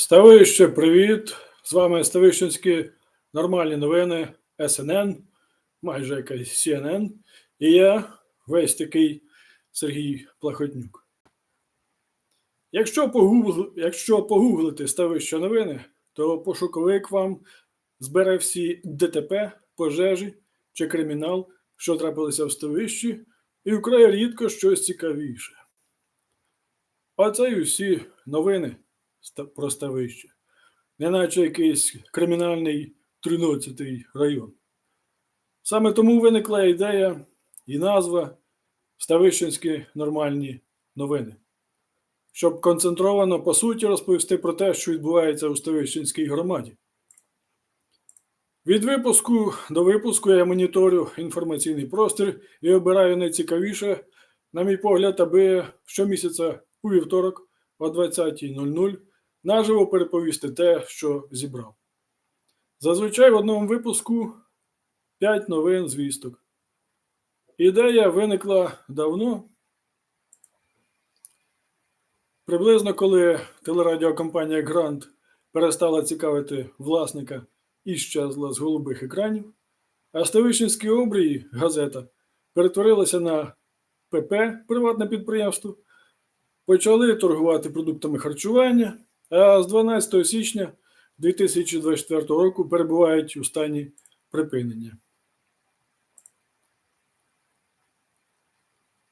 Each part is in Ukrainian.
Ставище, привіт! З вами Ставищенські нормальні новини СНН, майже якась CNN. І я весь такий Сергій Плахотнюк. Якщо, погугл... Якщо погуглити ставище новини, то пошуковик вам збере всі ДТП, пожежі чи кримінал, що трапилися в ставищі, і вкрай рідко щось цікавіше. Оце й усі новини ста- про ставище. Неначе якийсь кримінальний 13-й район. Саме тому виникла ідея і назва Ставищенські нормальні новини. Щоб концентровано по суті розповісти про те, що відбувається у Ставищенській громаді. Від випуску до випуску я моніторю інформаційний простір і обираю найцікавіше, на мій погляд, аби щомісяця у вівторок о 20.00 наживо переповісти те, що зібрав. Зазвичай в одному випуску 5 новин звісток. Ідея виникла давно. Приблизно коли телерадіокомпанія Грант перестала цікавити власника і щезла з голубих екранів, а Ставищенські обрії газета перетворилася на ПП приватне підприємство, почали торгувати продуктами харчування, а з 12 січня 2024 року перебувають у стані припинення.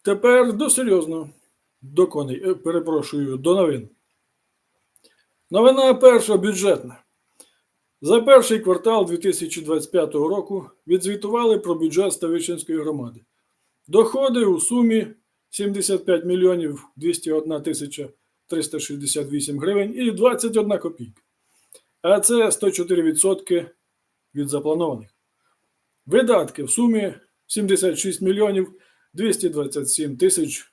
Тепер до серйозно, до коней, е, перепрошую, до новин. Новина перша бюджетна. За перший квартал 2025 року відзвітували про бюджет Ставищенської громади. Доходи у сумі 75 мільйонів 201 тисяча 368 гривень і 21 копійка. А це 104% від запланованих. Видатки в сумі 76 мільйонів 227 тисяч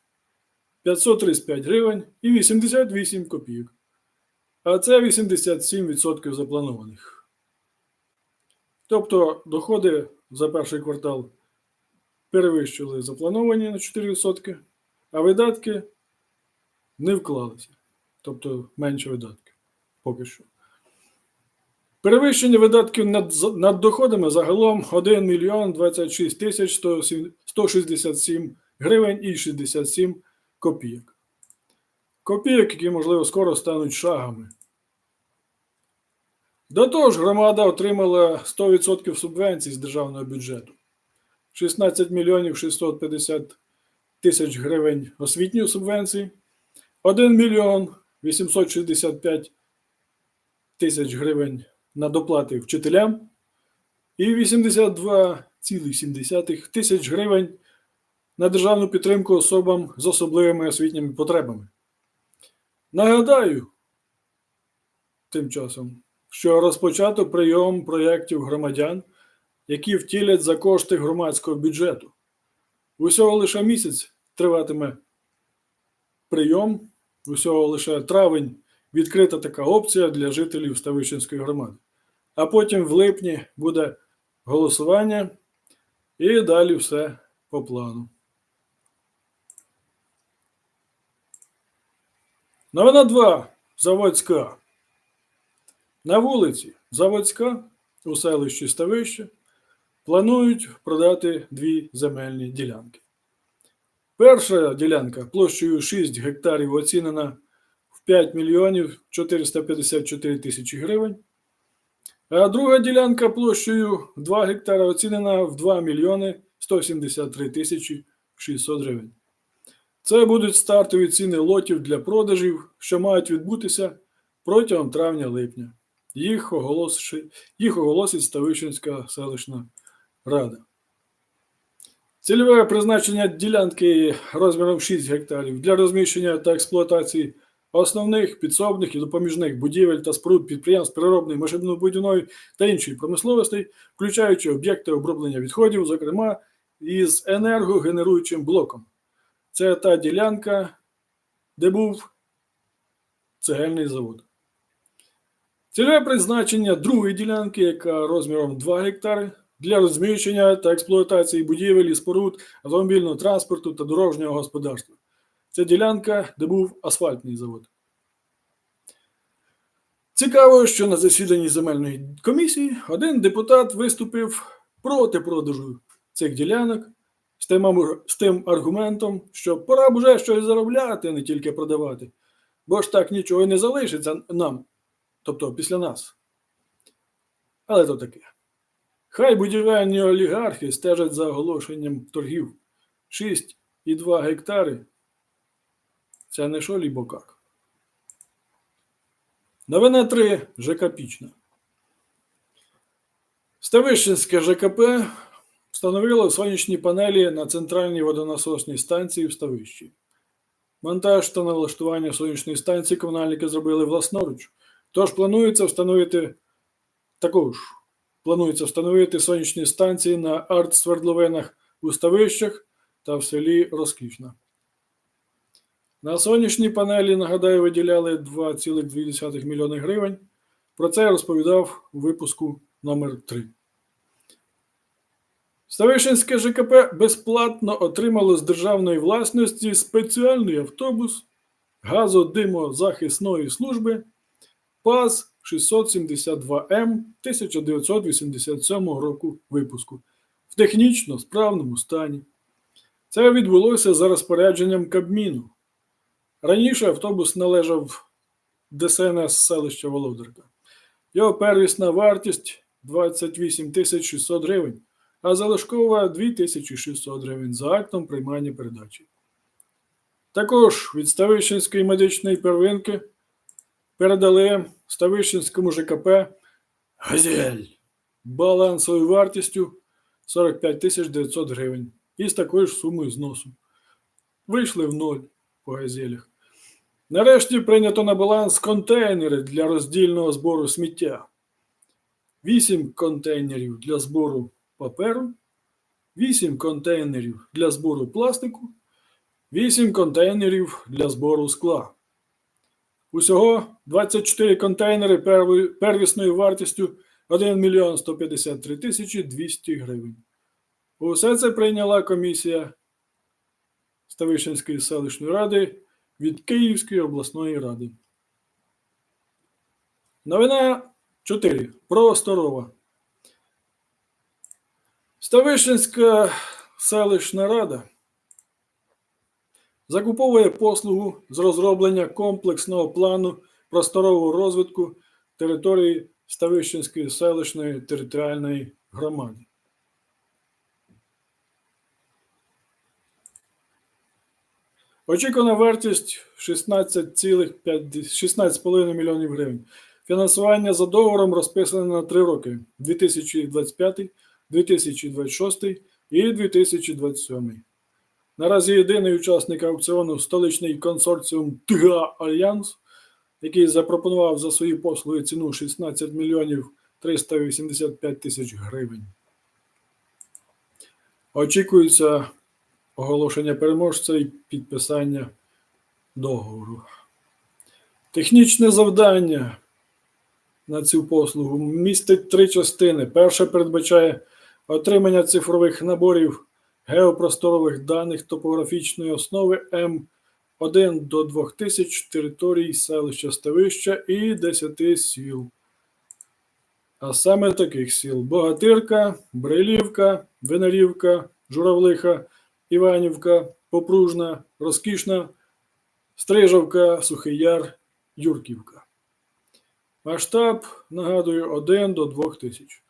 535 гривень і 88 копійок. А це 87% запланованих. Тобто доходи за перший квартал перевищили заплановані на 4%, а видатки не вклалися. Тобто менше видатків поки що. Перевищення видатків над, над доходами загалом 1 мільйон 26 тисяч 167 гривень і 67 копійок. Копійок, які, можливо, скоро стануть шагами. До того ж, громада отримала 100% субвенцій з державного бюджету. 16 мільйонів 650 тисяч гривень освітньої субвенції, 1 мільйон 865 тисяч гривень на доплати вчителям і 82,7 тисяч гривень на державну підтримку особам з особливими освітніми потребами. Нагадаю, тим часом, що розпочато прийом проєктів громадян, які втілять за кошти громадського бюджету. Усього лише місяць триватиме прийом, усього лише травень відкрита така опція для жителів Ставищенської громади. А потім в липні буде голосування і далі все по плану. Новина 2. Заводська. На вулиці Заводська у селищі Ставище планують продати дві земельні ділянки. Перша ділянка площею 6 гектарів оцінена в 5 мільйонів 454 тисячі гривень, а друга ділянка площею 2 гектара оцінена в 2 мільйони 173 тисячі 600 гривень. Це будуть стартові ціни лотів для продажів, що мають відбутися протягом травня-липня. Їх, їх оголосить Ставищенська селищна рада. Цільове призначення ділянки розміром 6 гектарів для розміщення та експлуатації основних підсобних і допоміжних будівель та споруд підприємств переробної машинобудівної та іншої промисловостей, включаючи об'єкти оброблення відходів, зокрема із енергогенеруючим блоком. Це та ділянка, де був цегельний завод. Цільове призначення другої ділянки, яка розміром 2 гектари, для розміщення та експлуатації будівель і споруд автомобільного транспорту та дорожнього господарства. Це ділянка, де був асфальтний завод. Цікаво, що на засіданні земельної комісії один депутат виступив проти продажу цих ділянок з тим, з тим аргументом, що пора б уже щось заробляти, не тільки продавати, бо ж так нічого і не залишиться нам, тобто після нас. Але то таке. Хай будівельні олігархи стежать за оголошенням торгів 6,2 гектари. Це не що лібо как. Новина 3. ЖК Пічна. Ставищенське ЖКП встановило сонячні панелі на центральній водонасосній станції в Ставищі. Монтаж та налаштування сонячної станції комунальники зробили власноруч. Тож планується встановити також планується встановити сонячні станції на арт-свердловинах у Ставищах та в селі Розкішна. На сонячні панелі, нагадаю, виділяли 2,2 мільйони гривень. Про це я розповідав у випуску номер 3 Ставищенське ЖКП безплатно отримало з державної власності спеціальний автобус газодимозахисної служби ПАЗ 672М 1987 року випуску в технічно справному стані. Це відбулося за розпорядженням Кабміну. Раніше автобус належав ДСНС селища Володарка. Його первісна вартість 28 600 гривень, а залишкова 2600 гривень за актом приймання передачі. Також від Ставищенської медичної первинки передали Ставищенському ЖКП Газель балансовою вартістю 45 тисяч 900 гривень і з такою ж сумою зносу. Вийшли в ноль по газелях. Нарешті прийнято на баланс контейнери для роздільного збору сміття. 8 контейнерів для збору паперу, 8 контейнерів для збору пластику, 8 контейнерів для збору скла. Усього 24 контейнери первісною вартістю 1 мільйон 153 тисячі 200 гривень. Усе це прийняла комісія Ставищенської селищної ради від Київської обласної ради. Новина 4. Про Старова. Ставищенська селищна рада закуповує послугу з розроблення комплексного плану просторового розвитку території Ставищенської селищної територіальної громади. Очікувана вартість 16,5 16,5 мільйонів гривень. Фінансування за договором розписане на 3 роки: 2025, 2026 і 2027. Наразі єдиний учасник аукціону столичний консорціум ТГА Альянс, який запропонував за свої послуги ціну 16 мільйонів 385 тисяч гривень. Очікується оголошення переможця і підписання договору. Технічне завдання на цю послугу містить три частини. Перша передбачає отримання цифрових наборів геопросторових даних топографічної основи М1 до 2000 територій селища Ставища і 10 сіл. А саме таких сіл: Богатирка, Брилівка, Винарівка, Журавлиха, Іванівка, Попружна, Розкішна, Стрижавка, Сухий Яр, Юрківка. Масштаб, нагадую, 1 до 2 тисяч.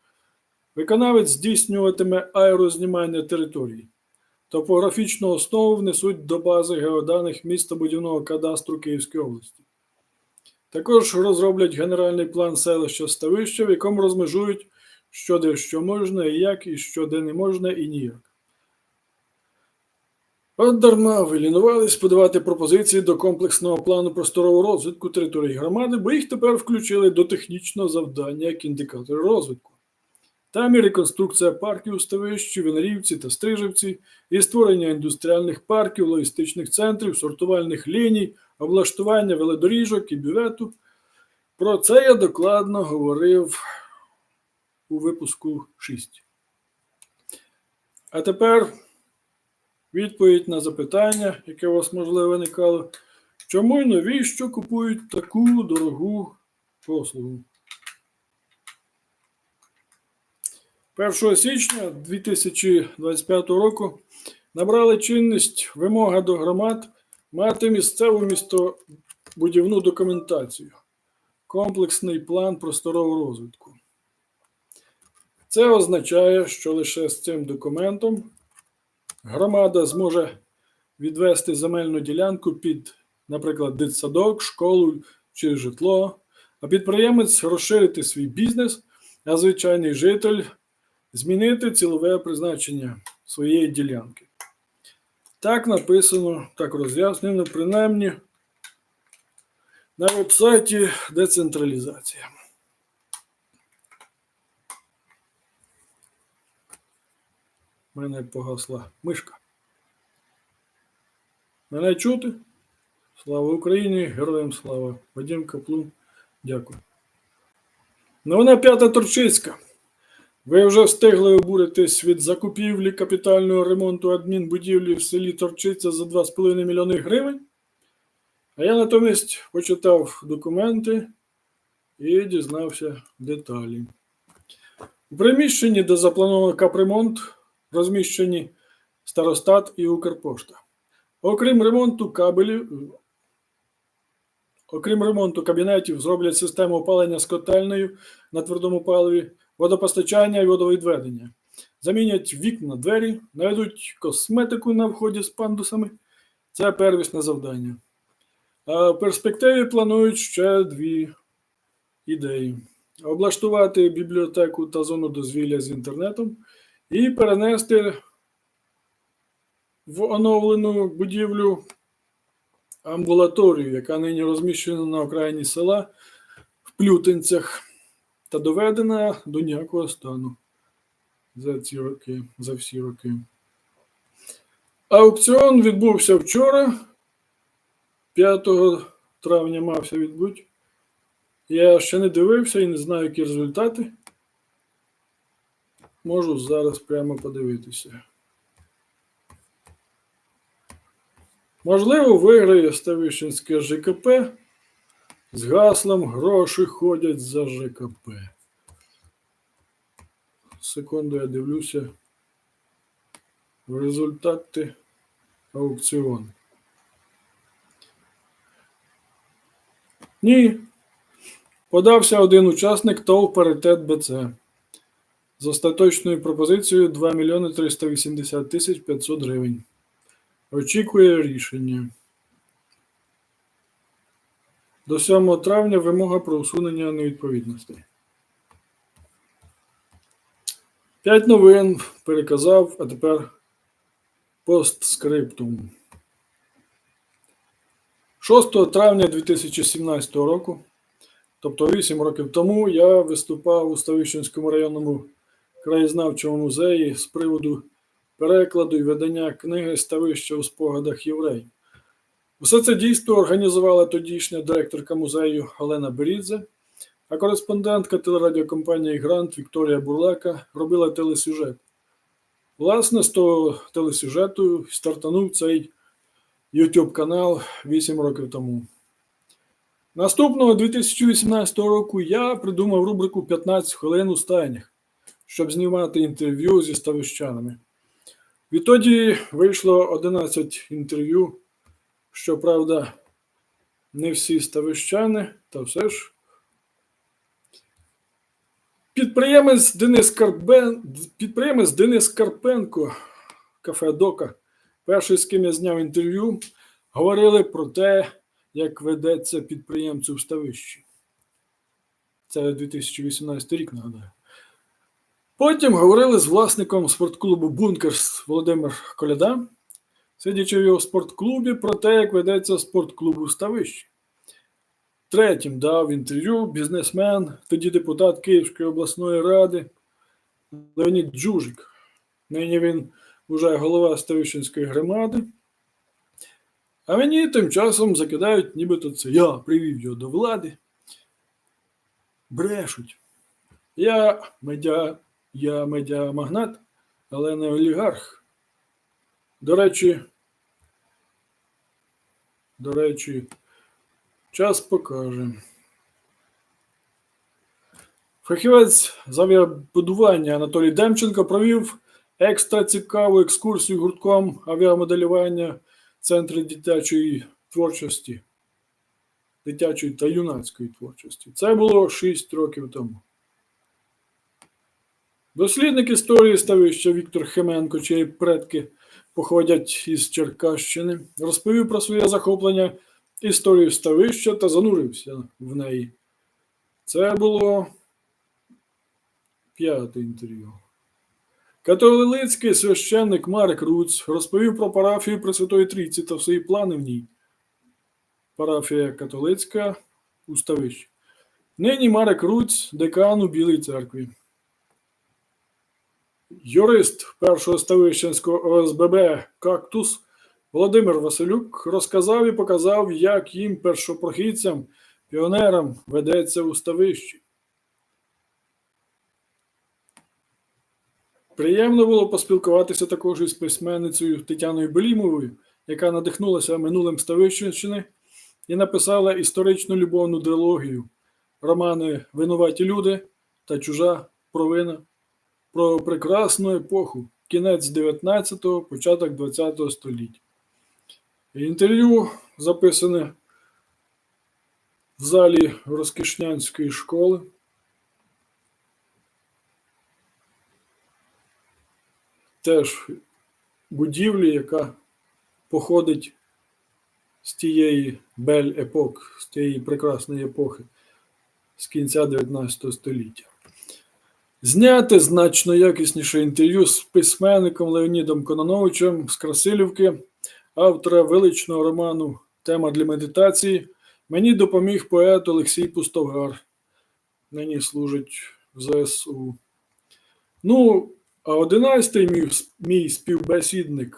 Виконавець здійснюватиме аерознімання територій. Топографічну основу внесуть до бази геоданих містобудівного кадастру Київської області. Також розроблять генеральний план селища Ставища, в якому розмежують, що де що можна і як, і що де не можна і ніяк. От дарма ви подавати пропозиції до комплексного плану просторового розвитку території громади, бо їх тепер включили до технічного завдання як індикатори розвитку. Там і реконструкція парків у Ставищі, Винарівці та Стрижівці, і створення індустріальних парків, логістичних центрів, сортувальних ліній, облаштування велодоріжок і бювету. Про це я докладно говорив у випуску 6. А тепер відповідь на запитання, яке у вас можливо виникало. Чому і навіщо купують таку дорогу послугу. 1 січня 2025 року набрали чинність вимога до громад мати місцеву містобудівну документацію, комплексний план просторового розвитку. Це означає, що лише з цим документом громада зможе відвести земельну ділянку під, наприклад, дитсадок, школу чи житло, а підприємець розширити свій бізнес, а звичайний житель змінити цілове призначення своєї ділянки. Так написано, так роз'яснено, принаймні на вебсайті децентралізація. Мене погасла мишка. Мене чути? Слава Україні! Героям слава! Вадим Каплун. Дякую. Новина п'ята Торчицька. Ви вже встигли обуритись від закупівлі капітального ремонту адмінбудівлі в селі Торчиця за 2,5 мільйони гривень? А я натомість почитав документи і дізнався деталі. У приміщенні, де заплановано капремонт, розміщені старостат і Укрпошта. Окрім ремонту кабелів, окрім ремонту кабінетів, зроблять систему опалення з котельнею на твердому паливі, водопостачання і водовідведення. Замінять вікна, двері, наведуть косметику на вході з пандусами. Це первісне завдання. А в перспективі планують ще дві ідеї: облаштувати бібліотеку та зону дозвілля з інтернетом і перенести в оновлену будівлю амбулаторію, яка нині розміщена на окраїні села в Плютинцях та доведена до ніякого стану за ці роки, за всі роки. Аукціон відбувся вчора, 5 травня мався відбути. Я ще не дивився і не знаю, які результати. Можу зараз прямо подивитися. Можливо, виграє Ставищенське ЖКП з гаслом гроші ходять за ЖКП. Секунду я дивлюся результати аукціону. Ні. Подався один учасник ТОВ Паритет БЦ з остаточною пропозицією 2 мільйони 380 тисяч 500 гривень. Очікує рішення. До 7 травня вимога про усунення невідповідностей. П'ять новин переказав, а тепер постскриптум. 6 травня 2017 року, тобто 8 років тому, я виступав у Ставищенському районному краєзнавчому музеї з приводу перекладу і видання книги Ставище у спогадах євреїв. Усе це дійство організувала тодішня директорка музею Олена Берідзе, а кореспондентка телерадіокомпанії Грант Вікторія Бурлака робила телесюжет. Власне, з того телесюжету стартанув цей YouTube канал 8 років тому. Наступного 2018 року я придумав рубрику 15 хвилин у стайнях, щоб знімати інтерв'ю зі ставищанами. Відтоді вийшло 11 інтерв'ю. Щоправда, не всі ставищани, та все ж. Підприємець Денис Карбен... підприємець Денис Карпенко, кафе Дока, перший, з ким я зняв інтерв'ю, говорили про те, як ведеться підприємцю в ставищі. Це 2018 рік, нагадаю. Потім говорили з власником спортклубу Бункерс Володимир Коляда, сидячи в його спортклубі, про те, як ведеться спортклуб у Ставищі. Третім дав інтерв'ю бізнесмен, тоді депутат Київської обласної ради Леонід Джужик. Нині він вже голова Ставищенської громади. А мені тим часом закидають, нібито це я привів його до влади. Брешуть. Я медіа я медіамагнат, але не олігарх. До речі, до речі, час покаже. Фахівець з авіабудування Анатолій Демченко провів екстра цікаву екскурсію гуртком авіамоделювання Центру дитячої творчості, дитячої та юнацької творчості. Це було 6 років тому. Дослідник історії ставища Віктор Хеменко, чиї предки походять із Черкащини, розповів про своє захоплення історією ставища та занурився в неї. Це було п'яте інтерв'ю. Католицький священник Марк Руц розповів про парафію Пресвятої Трійці та свої плани в ній. Парафія католицька у Ставищі. Нині Марек Руц, декан у Білій церкві. Юрист першого Ставищенського ОСББ Кактус Володимир Василюк розказав і показав, як їм, першопрохідцям, піонерам ведеться у ставищі. Приємно було поспілкуватися також із письменницею Тетяною Белімовою, яка надихнулася минулим Ставищенщини і написала історичну любовну дилогію романи Винуваті люди та Чужа провина про прекрасну епоху, кінець 19-го, початок 20-го століття. Інтерв'ю записане в залі Розкишнянської школи. Теж будівлі, яка походить з тієї бель епок, з тієї прекрасної епохи з кінця 19 століття. Зняти значно якісніше інтерв'ю з письменником Леонідом Кононовичем з Красилівки, автора величного роману Тема для медитації, мені допоміг поет Олексій Пустовгар. Нині служить в ЗСУ. Ну, а одинадцятий мій, мій співбесідник,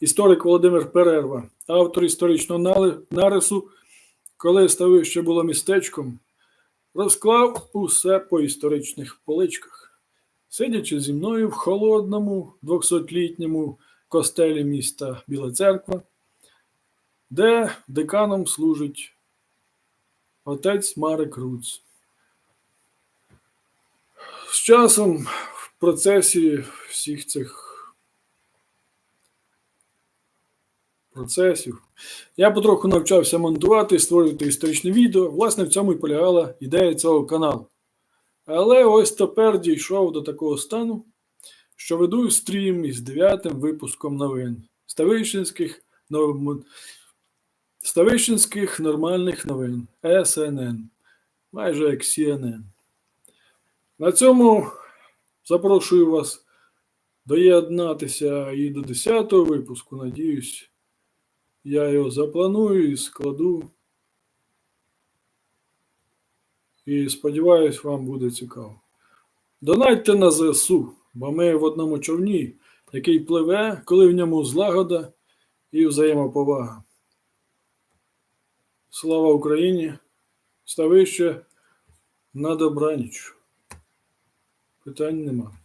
історик Володимир Перерва, автор історичного нарису, коли ставище було містечком, розклав усе по історичних поличках, сидячи зі мною в холодному 200-літньому костелі міста Біла Церква, де деканом служить отець Марик Руц. З часом в процесі всіх цих процесів я потроху навчався монтувати створювати історичні відео. Власне, в цьому і полягала ідея цього каналу. Але ось тепер дійшов до такого стану, що веду стрім із дев'ятим випуском новин Ставищенських, нов... Ставищенських нормальних новин СНН, майже як CNN. На цьому запрошую вас доєднатися і до 10-го випуску. Надіюсь, я його запланую і складу. І сподіваюсь, вам буде цікаво. Донайте на ЗСУ, бо ми в одному човні, який пливе, коли в ньому злагода і взаємоповага. Слава Україні! Ставище на добраніч. Питань нема.